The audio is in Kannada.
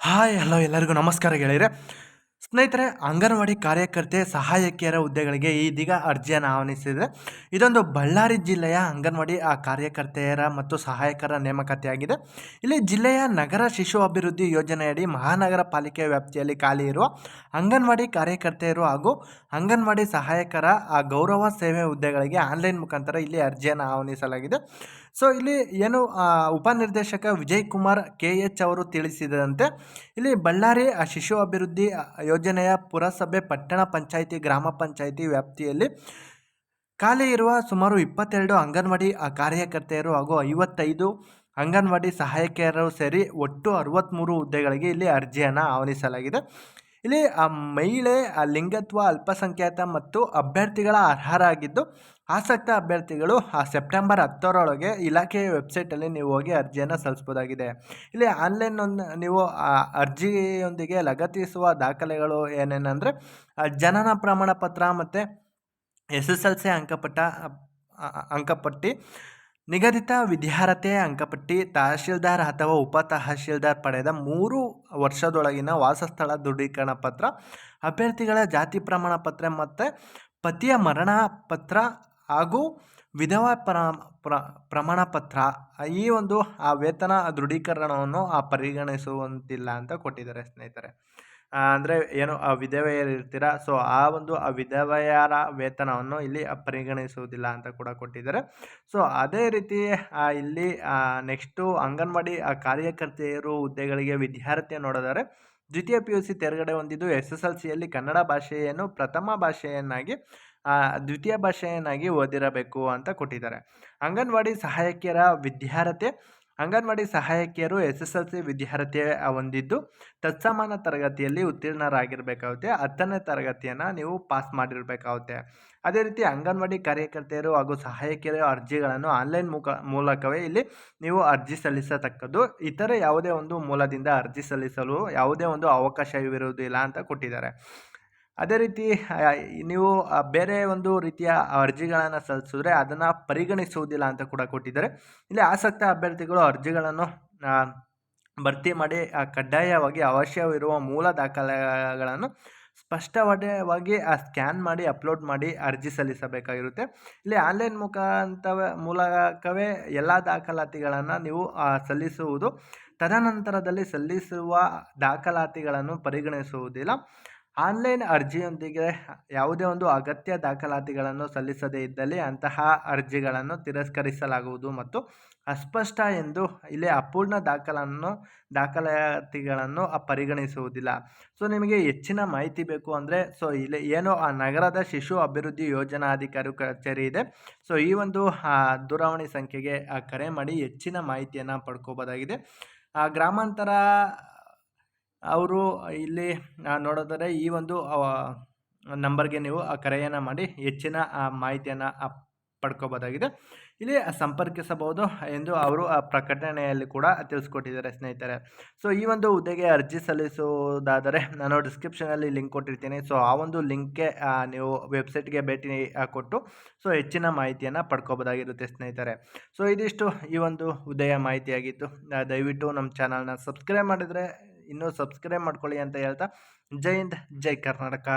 ಹಾಯ್, ಹಲೋ ಎಲ್ಲರಿಗೂ ನಮಸ್ಕಾರ ಗೆಳೆಯರೆ. ಸ್ನೇಹಿತರೆ, ಅಂಗನವಾಡಿ ಕಾರ್ಯಕರ್ತೆ ಸಹಾಯಕಿಯರ ಹುದ್ದೆಗಳಿಗೆ ಇದೀಗ ಅರ್ಜಿಯನ್ನು ಆಹ್ವಾನಿಸಿದೆ. ಇದೊಂದು ಬಳ್ಳಾರಿ ಜಿಲ್ಲೆಯ ಅಂಗನವಾಡಿ, ಆ, ಕಾರ್ಯಕರ್ತೆಯರ ಮತ್ತು ಸಹಾಯಕರ ನೇಮಕಾತಿಯಾಗಿದೆ. ಇಲ್ಲಿ ಜಿಲ್ಲೆಯ ನಗರ ಶಿಶು ಅಭಿವೃದ್ಧಿ ಯೋಜನೆಯಡಿ ಮಹಾನಗರ ಪಾಲಿಕೆ ವ್ಯಾಪ್ತಿಯಲ್ಲಿ ಖಾಲಿ ಇರುವ ಅಂಗನವಾಡಿ ಕಾರ್ಯಕರ್ತೆಯರು ಹಾಗೂ ಅಂಗನವಾಡಿ ಸಹಾಯಕರ, ಆ, ಗೌರವ ಸೇವೆ ಹುದ್ದೆಗಳಿಗೆ ಆನ್ಲೈನ್ ಮುಖಾಂತರ ಇಲ್ಲಿ ಅರ್ಜಿಯನ್ನು ಆಹ್ವಾನಿಸಲಾಗಿದೆ. ಸೊ ಇಲ್ಲಿ ಏನು ಉಪನಿರ್ದೇಶಕ ವಿಜಯ್ ಕುಮಾರ್ ಕೆ ಎಚ್ ಅವರು ತಿಳಿಸಿದಂತೆ, ಇಲ್ಲಿ ಬಳ್ಳಾರಿ ಶಿಶು ಅಭಿವೃದ್ಧಿ ಯೋಜನೆಯ ಪುರಸಭೆ ಪಟ್ಟಣ ಪಂಚಾಯಿತಿ, ಗ್ರಾಮ ಪಂಚಾಯಿತಿ ವ್ಯಾಪ್ತಿಯಲ್ಲಿ ಖಾಲಿ ಇರುವ ಸುಮಾರು ಇಪ್ಪತ್ತೆರಡು ಅಂಗನವಾಡಿ ಕಾರ್ಯಕರ್ತೆಯರು ಹಾಗೂ ಐವತ್ತೈದು ಅಂಗನವಾಡಿ ಸಹಾಯಕಿಯರು ಸೇರಿ ಒಟ್ಟು ಅರವತ್ತ್ಮೂರು ಹುದ್ದೆಗಳಿಗೆ ಇಲ್ಲಿ ಅರ್ಜಿಯನ್ನು ಆಹ್ವಾನಿಸಲಾಗಿದೆ. ಇಲ್ಲಿ ಆ ಮಹಿಳೆ, ಆ ಲಿಂಗತ್ವ, ಅಲ್ಪಸಂಖ್ಯಾತ ಮತ್ತು ಅಭ್ಯರ್ಥಿಗಳ ಅರ್ಹರಾಗಿದ್ದು, ಆಸಕ್ತ ಅಭ್ಯರ್ಥಿಗಳು ಆ ಸೆಪ್ಟೆಂಬರ್ ಹತ್ತರೊಳಗೆ ಇಲಾಖೆಯ ವೆಬ್ಸೈಟಲ್ಲಿ ನೀವು ಹೋಗಿ ಅರ್ಜಿಯನ್ನು ಸಲ್ಲಿಸ್ಬೋದಾಗಿದೆ ಇಲ್ಲಿ ಆನ್ಲೈನ್ ನೀವು ಅರ್ಜಿಯೊಂದಿಗೆ ಲಗತ್ತಿಸುವ ದಾಖಲೆಗಳು ಏನೇನೆಂದರೆ ಜನನ ಪ್ರಮಾಣ ಪತ್ರ ಮತ್ತು ಎಸ್ ಎಸ್ ಎಲ್ ಸಿ ಅಂಕಪಟ್ಟ ಅಂಕಪಟ್ಟಿ ನಿಗದಿತ ವಿದ್ಯಾರ್ಹತೆ ಅಂಕಪಟ್ಟಿ ತಹಶೀಲ್ದಾರ್ ಅಥವಾ ಉಪ ತಹಶೀಲ್ದಾರ್ ಪಡೆದ ಮೂರು ವರ್ಷದೊಳಗಿನ ವಾಸಸ್ಥಳ ದೃಢೀಕರಣ ಪತ್ರ, ಅಭ್ಯರ್ಥಿಗಳ ಜಾತಿ ಪ್ರಮಾಣ ಪತ್ರ ಮತ್ತು ಪತಿಯ ಮರಣ ಪತ್ರ ಹಾಗೂ ವಿಧವಾ ಪ್ರ ಪ್ರಮಾಣ ಪತ್ರ. ಈ ಒಂದು ಆ ವೇತನ ದೃಢೀಕರಣವನ್ನು ಆ ಪರಿಗಣಿಸುವಂತಿಲ್ಲ ಅಂತ ಕೊಟ್ಟಿದ್ದಾರೆ ಸ್ನೇಹಿತರೆ. ಅಂದರೆ ಏನು ಆ ವಿಧವೆಯರು ಇರ್ತೀರ ಸೊ ಆ ಒಂದು ಆ ವಿಧವೆಯರ ವೇತನವನ್ನು ಇಲ್ಲಿ ಪರಿಗಣಿಸುವುದಿಲ್ಲ ಅಂತ ಕೂಡ ಕೊಟ್ಟಿದ್ದಾರೆ. ಸೊ ಅದೇ ರೀತಿ ಇಲ್ಲಿ ನೆಕ್ಸ್ಟು ಅಂಗನವಾಡಿ ಕಾರ್ಯಕರ್ತೆಯರು ಹುದ್ದೆಗಳಿಗೆ ವಿದ್ಯಾರ್ಥಿ ನೋಡಿದರೆ, ದ್ವಿತೀಯ ಪಿ ಯು ಸಿ ತೆರಗಡೆ ಹೊಂದಿದ್ದು ಎಸ್ ಎಸ್ ಎಲ್ ಸಿಯಲ್ಲಿ ಕನ್ನಡ ಭಾಷೆಯನ್ನು ಪ್ರಥಮ ಭಾಷೆಯನ್ನಾಗಿ ದ್ವಿತೀಯ ಭಾಷೆಯನ್ನಾಗಿ ಓದಿರಬೇಕು ಅಂತ ಕೊಟ್ಟಿದ್ದಾರೆ. ಅಂಗನವಾಡಿ ಸಹಾಯಕಿಯರ ವಿದ್ಯಾರ್ಹತೆ ಅಂಗನವಾಡಿ ಸಹಾಯಕಿಯರು ಎಸ್ ಎಸ್ ಎಲ್ ಸಿ ವಿದ್ಯಾರ್ಥಿ ಹೊಂದಿದ್ದು ತತ್ಸಮಾನ ತರಗತಿಯಲ್ಲಿ ಉತ್ತೀರ್ಣರಾಗಿರಬೇಕಾಗುತ್ತೆ. ಹತ್ತನೇ ತರಗತಿಯನ್ನು ನೀವು ಪಾಸ್ ಮಾಡಿರಬೇಕಾಗುತ್ತೆ. ಅದೇ ರೀತಿ ಅಂಗನವಾಡಿ ಕಾರ್ಯಕರ್ತೆಯರು ಹಾಗೂ ಸಹಾಯಕಿಯರ ಅರ್ಜಿಗಳನ್ನು ಆನ್ಲೈನ್ ಮುಖ ಮೂಲಕವೇ ಇಲ್ಲಿ ನೀವು ಅರ್ಜಿ ಸಲ್ಲಿಸತಕ್ಕದ್ದು. ಇತರೆ ಯಾವುದೇ ಒಂದು ಮೂಲದಿಂದ ಅರ್ಜಿ ಸಲ್ಲಿಸಲು ಯಾವುದೇ ಒಂದು ಅವಕಾಶವಿರುವುದಿಲ್ಲ ಅಂತ ಕೊಟ್ಟಿದ್ದಾರೆ. ಅದೇ ರೀತಿ ನೀವು ಬೇರೆ ಒಂದು ರೀತಿಯ ಅರ್ಜಿಗಳನ್ನು ಸಲ್ಲಿಸಿದ್ರೆ ಅದನ್ನು ಪರಿಗಣಿಸುವುದಿಲ್ಲ ಅಂತ ಕೂಡ ಕೊಟ್ಟಿದ್ದಾರೆ. ಇಲ್ಲಿ ಆಸಕ್ತ ಅಭ್ಯರ್ಥಿಗಳು ಅರ್ಜಿಗಳನ್ನು ಭರ್ತಿ ಮಾಡಿ ಕಡ್ಡಾಯವಾಗಿ ಅವಶ್ಯವಿರುವ ಮೂಲ ದಾಖಲೆಗಳನ್ನು ಸ್ಪಷ್ಟವಾಗಿ ಸ್ಕ್ಯಾನ್ ಮಾಡಿ, ಅಪ್ಲೋಡ್ ಮಾಡಿ ಅರ್ಜಿ ಸಲ್ಲಿಸಬೇಕಾಗಿರುತ್ತೆ. ಇಲ್ಲಿ ಆನ್ಲೈನ್ ಮುಖಾಂತರ ಮೂಲಕವೇ ಎಲ್ಲ ದಾಖಲಾತಿಗಳನ್ನು ನೀವು ಸಲ್ಲಿಸುವುದು. ತದನಂತರದಲ್ಲಿ ಸಲ್ಲಿಸುವ ದಾಖಲಾತಿಗಳನ್ನು ಪರಿಗಣಿಸುವುದಿಲ್ಲ. ಆನ್ಲೈನ್ ಅರ್ಜಿಯೊಂದಿಗೆ ಯಾವುದೇ ಒಂದು ಅಗತ್ಯ ದಾಖಲಾತಿಗಳನ್ನು ಸಲ್ಲಿಸದೇ ಇದ್ದಲ್ಲಿ ಅಂತಹ ಅರ್ಜಿಗಳನ್ನು ತಿರಸ್ಕರಿಸಲಾಗುವುದು ಮತ್ತು ಅಸ್ಪಷ್ಟ ಎಂದು ಇಲ್ಲಿ ಅಪೂರ್ಣ ದಾಖಲನ್ನು, ದಾಖಲಾತಿಗಳನ್ನು ಪರಿಗಣಿಸುವುದಿಲ್ಲ. ಸೊ, ನಿಮಗೆ ಹೆಚ್ಚಿನ ಮಾಹಿತಿ ಬೇಕು ಅಂದರೆ, ಸೊ, ಇಲ್ಲಿ ಏನು ಆ ನಗರದ ಶಿಶು ಅಭಿವೃದ್ಧಿ ಯೋಜನಾಧಿಕಾರಿ ಕಚೇರಿ ಇದೆ. ಸೊ, ಈ ಒಂದು ದೂರವಾಣಿ ಸಂಖ್ಯೆಗೆ ಕರೆ ಮಾಡಿ ಹೆಚ್ಚಿನ ಮಾಹಿತಿಯನ್ನು ಪಡ್ಕೋಬೋದಾಗಿದೆ. ಗ್ರಾಮಾಂತರ ಅವರು ಇಲ್ಲಿ ನೋಡೋದಾದ್ರೆ ಈ ಒಂದು ನಂಬರ್ಗೆ ನೀವು ಕರೆಯನ್ನು ಮಾಡಿ, ಹೆಚ್ಚಿನ ಮಾಹಿತಿಯನ್ನು ಪಡ್ಕೋಬೋದಾಗಿದೆ. ಇಲ್ಲಿ ಸಂಪರ್ಕಿಸಬಹುದು ಎಂದು ಅವರು ಆ ಪ್ರಕಟಣೆಯಲ್ಲಿ ಕೂಡ ತಿಳಿಸ್ಕೊಟ್ಟಿದ್ದಾರೆ ಸ್ನೇಹಿತರೆ. ಸೊ, ಈ ಒಂದು ಹುದ್ದೆಗೆ ಅರ್ಜಿ ಸಲ್ಲಿಸುವುದಾದರೆ ನಾನು ಡಿಸ್ಕ್ರಿಪ್ಷನಲ್ಲಿ ಲಿಂಕ್ ಕೊಟ್ಟಿರ್ತೀನಿ. ಸೊ, ಆ ಒಂದು ಲಿಂಕ್ಗೆ ನೀವು ವೆಬ್ಸೈಟ್ಗೆ ಭೇಟಿ ಕೊಟ್ಟು, ಸೊ, ಹೆಚ್ಚಿನ ಮಾಹಿತಿಯನ್ನು ಪಡ್ಕೋಬೋದಾಗಿರುತ್ತೆ ಸ್ನೇಹಿತರೆ. ಸೊ, ಇದಿಷ್ಟು ಈ ಒಂದು ಹುದ್ದೆಯ ಮಾಹಿತಿಯಾಗಿತ್ತು. ದಯವಿಟ್ಟು ನಮ್ಮ ಚಾನಲ್ನ ಸಬ್ಸ್ಕ್ರೈಬ್ ಮಾಡಿದರೆ ಇನ್ನೂ ಸಬ್ಸ್ಕ್ರೈಬ್ ಮಾಡ್ಕೊಳ್ಳಿ ಅಂತ ಹೇಳ್ತಾ ಜೈ ಹಿಂದ್ ಜೈ ಕರ್ನಾಟಕ.